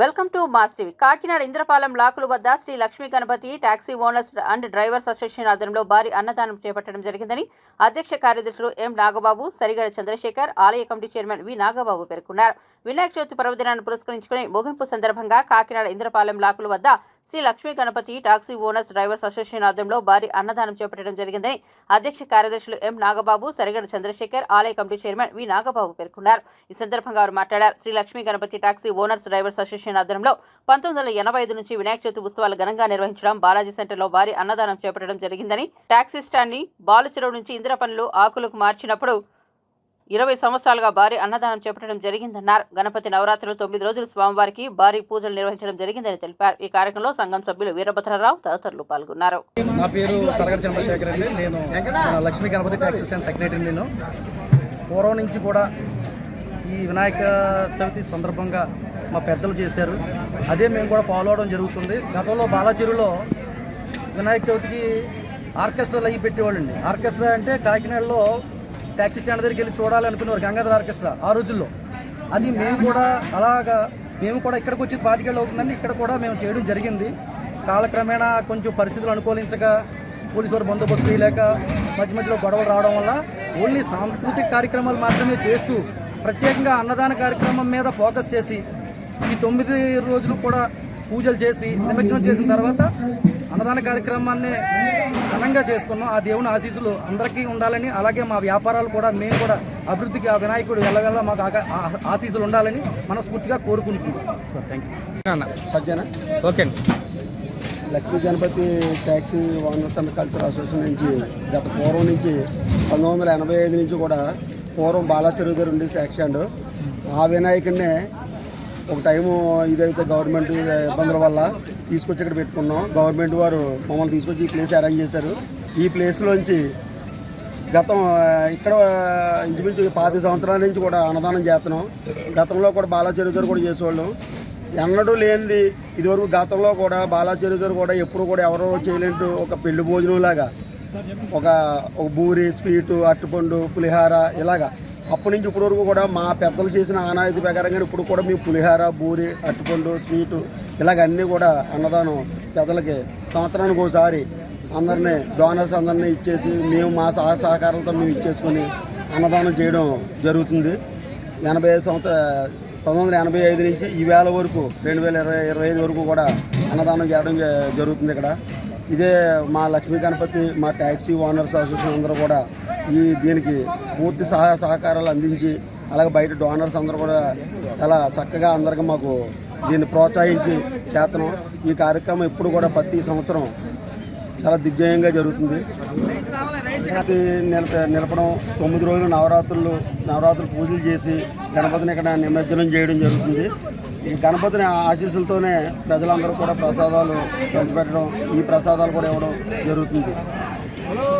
Welcome to Mass TV. Kakinada Indrapalem లాకుల వద్ద Shri Lakshmi Ganapathi taxi owners and drivers association ఆధ్వర్యంలో భారీ అన్నదానం చేపట్టడం జరిగిందని అధ్యక్ష కార్యదర్శులు ఎం నాగబాబు సరిగడ చంద్రశేఖర్ ఆలయ కమిటీ చైర్మన్ వి నాగబాబు పేర్కొన్నారు. వినాయక చవితి పర్వదినాన్ని పురస్కరించుకుని ముగింపు సందర్భంగా కాకినాడ ఇంద్రపాలెం లాకుల వద్ద Shri Lakshmi Ganapathi taxi owners drivers association ఆధ్వర్యంలో భారీ అన్నదానం చేపట్టడం జరిగిందని అధ్యక్ష కార్యదర్శులు ఎం నాగబాబు సరిగడ చంద్రశేఖర్ ఆలయ కమిటీ చైర్మన్ వి నాగబాబు పేర్కొన్నారు. ఈ సందర్భంగా వారు మాట్లాడారు. Shri Lakshmi Ganapathi taxi owners drivers association ఆధ్వర్యంలో పంతొమ్మిది వందల ఎనభై ఐదు నుంచి వినాయక చవితి ఉత్సవాలు ఘనంగా నిర్వహించడం బాలాజీ సెంటర్లో భారీ అన్నదానం చేపట్టడం జరిగిందని టాక్సీ స్టాండ్ని బాలుచెరువు నుంచి ఇందిర పనులు ఆకులకు మార్చినప్పుడు ఇరవై సంవత్సరాలుగా భారీ అన్నదానం చేపట్టడం జరిగిందన్నారు. గణపతి నవరాత్రులు తొమ్మిది రోజులు స్వామివారికి భారీ పూజలు నిర్వహించడం జరిగిందని తెలిపారు. ఈ కార్యక్రమంలో సంఘం సభ్యులు వీరభద్రరావు తదితరులు పాల్గొన్నారు. నా పేరు సరగడ చంద్రశేఖర్ అండి. నేను లక్ష్మీ గణపతి ట్యాక్సీస్ సెక్రటరీ నేను. పూర్వం నుంచి కూడా ఈ వినాయక చవితి సందర్భంగా మా పెద్దలు చేశారు. అదే మేము కూడా ఫాలో అవడం జరుగుతుంది. గతంలో బాలాచెరువులో వినాయక చవితికి ఆర్కెస్ట్రాలు అయ్యి పెట్టేవాళ్ళండి. ఆర్కెస్ట్రా అంటే కాకినాడలో ట్యాక్సీ స్టాండ్ దగ్గరికి వెళ్ళి చూడాలనుకునేవారు గంగాధర ఆర్కెస్ట్రా ఆ రోజుల్లో. అది మేము కూడా అలాగా మేము కూడా ఇక్కడికి వచ్చి పాతికేళ్ళు అవుతుందండి. ఇక్కడ కూడా మేము చేయడం జరిగింది. కాలక్రమేణా కొంచెం పరిస్థితులు అనుకూలించక పోలీసు వారు బందోబస్తు చేయలేక మధ్య మధ్యలో గొడవలు రావడం వల్ల ఓన్లీ సాంస్కృతిక కార్యక్రమాలు మాత్రమే చేస్తూ ప్రత్యేకంగా అన్నదాన కార్యక్రమం మీద ఫోకస్ చేసి ఈ తొమ్మిది రోజులు కూడా పూజలు చేసి నిమజ్జనం చేసిన తర్వాత అన్నదాన కార్యక్రమాన్ని ఘనంగా చేసుకున్నాం. ఆ దేవుని ఆశీస్సులు అందరికీ ఉండాలని అలాగే మా వ్యాపారాలు కూడా మేము కూడా అభివృద్ధికి ఆ వినాయకుడు వెళ్ళవెళ్ళ మాకు ఆశీస్సులు ఉండాలని మనస్ఫూర్తిగా కోరుకుంటున్నాం. సార్ థ్యాంక్ యూ ఓకే అండి. Lakshmi Ganapathi taxi owners and culture association నుంచి గత పూర్వం నుంచి పంతొమ్మిది వందల ఎనభై ఐదు నుంచి కూడా పూర్వం బాలాచెరువు దగ్గర ఉండే ట్యాక్సీ ఆ వినాయకుడినే ఒక టైము ఇదైతే గవర్నమెంట్ ఇబ్బందుల వల్ల తీసుకొచ్చి ఇక్కడ పెట్టుకున్నాం. గవర్నమెంట్ వారు మమ్మల్ని తీసుకొచ్చి ఈ ప్లేస్ అరేంజ్ చేశారు. ఈ ప్లేస్లోంచి గతం ఇక్కడ ఇంచుమించు పాతి సంవత్సరాల నుంచి కూడా అన్నదానం చేస్తున్నాం. గతంలో కూడా బాలాచెరువు దగ్గర కూడా చేసేవాళ్ళం. ఎన్నడూ లేనిది ఇదివరకు గతంలో కూడా బాలాచెరువు దగ్గర కూడా ఎప్పుడు కూడా ఎవరో చేయలేంటూ ఒక పెళ్ళి భోజనం లాగా ఒక ఒక బూరి స్వీటు అట్టుపండు పులిహార ఇలాగా. అప్పటి నుంచి ఇప్పటి వరకు కూడా మా పెద్దలు చేసిన ఆనాయుధి ప్రకారంగా ఇప్పుడు కూడా మేము పులిహార బూరి అట్టుపండు స్వీటు ఇలాగ అన్నీ కూడా అన్నదానం పెద్దలకి సంవత్సరానికి ఒకసారి అందరినీ డోనర్స్ అందరినీ ఇచ్చేసి మేము మా సహ సహకారాలతో మేము ఇచ్చేసుకొని అన్నదానం చేయడం జరుగుతుంది. ఎనభై ఐదు సంవత్సర పంతొమ్మిది వందల ఎనభై ఐదు నుంచి ఈ వేల వరకు రెండు వేల ఇరవై ఇరవై ఐదు వరకు కూడా అన్నదానం చేయడం జ- జరుగుతుంది ఇక్కడ. ఇదే మా లక్ష్మీ గణపతి మా ట్యాక్సీ ఓనర్స్ అసోసియేషన్ అందరూ కూడా ఈ దీనికి పూర్తి సహాయ సహకారాలు అందించి అలాగే బయట డోనర్స్ అందరూ కూడా చాలా చక్కగా అందరికీ మాకు దీన్ని ప్రోత్సహించి చేతనం ఈ కార్యక్రమం ఎప్పుడు కూడా ప్రతి సంవత్సరం చాలా దిగ్జయంగా జరుగుతుంది. గణపతి నిలప నిలపడం తొమ్మిది రోజులు నవరాత్రులు నవరాత్రులు పూజలు చేసి గణపతిని ఇక్కడ నిమజ్జనం చేయడం జరుగుతుంది. ఈ గణపతిని ఆశీస్సులతోనే ప్రజలందరూ కూడా ప్రసాదాలు పంచిపెట్టడం ఈ ప్రసాదాలు కూడా ఇవ్వడం జరుగుతుంది.